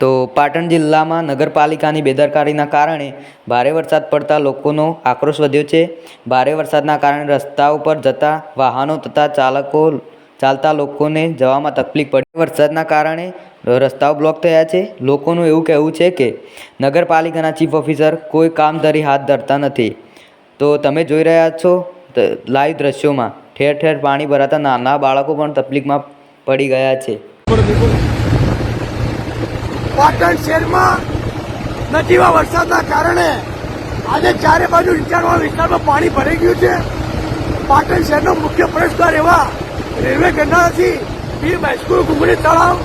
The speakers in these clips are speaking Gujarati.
તો પાટણ જિલ્લામાં નગરપાલિકાની બેદરકારીના કારણે ભારે વરસાદ પડતા લોકોનો આક્રોશ વધ્યો છે. ભારે વરસાદના કારણે રસ્તા ઉપર જતા વાહનો તથા ચાલકો ચાલતા લોકોને જવામાં તકલીફ પડી. વરસાદના કારણે રસ્તાઓ બ્લોક થયા છે. લોકોનું એવું કહેવું છે કે નગરપાલિકાના ચીફ ઓફિસર કોઈ કામ ધરી હાથ ધરતા નથી. તો તમે જોઈ રહ્યા છો લાઈવ દ્રશ્યોમાં ઠેર ઠેર પાણી ભરાતા નાના બાળકો પણ તકલીફમાં પડી ગયા છે. પાટણ શહેરમાં નજીવા વરસાદના કારણે આજે ચારે બાજુ નીચાણવાળા વિસ્તારમાં પાણી ભરાઈ ગયું છે. પાટણ શહેરનો મુખ્ય પ્રવેશદ્વાર એવા રેલવે ગરનાળાથી બી હાઈસ્કૂલ ઘુંગળી તળાવ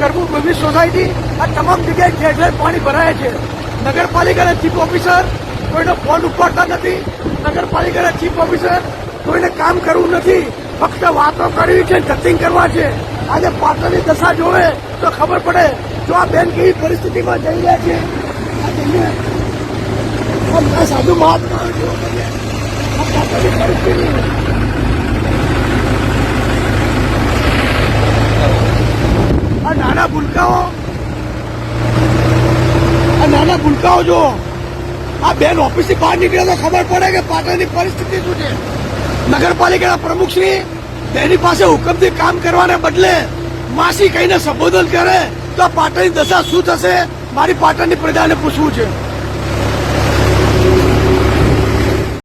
કરમુ બિઝનેસ સોસાયટી, આ તમામ જગ્યાએ ઠેર ઠેર પાણી ભરાયા છે. નગરપાલિકાના ચીફ ઓફિસર કોઈનો ફોન ઉપાડતા નથી. નગરપાલિકાના ચીફ ઓફિસર કોઈને કામ કરવું નથી. ફક્ત વાતો કરવી છે કટિંગ કરવા છે. આજે પાટણની દશા જોવે તો ખબર પડે જો આ બેન કેવી પરિસ્થિતિમાં જઈ રહ્યા છે, આ સાધુ મહાત્મા આ નાના ભૂલકાઓ, આ નાના ભૂલકાઓ જો, આ બેન ઓફિસથી બહાર નીકળે તો ખબર પડે કે પાટણની પરિસ્થિતિ શું છે. નગરપાલિકાના પ્રમુખશ્રી તેની પાસે હુકમથી કામ કરવાને બદલે માસી કહીને સંબોધન કરે. તો આ પાટણની દશા શું થશે? મારી પાટણની પ્રજાને પૂછવું છે.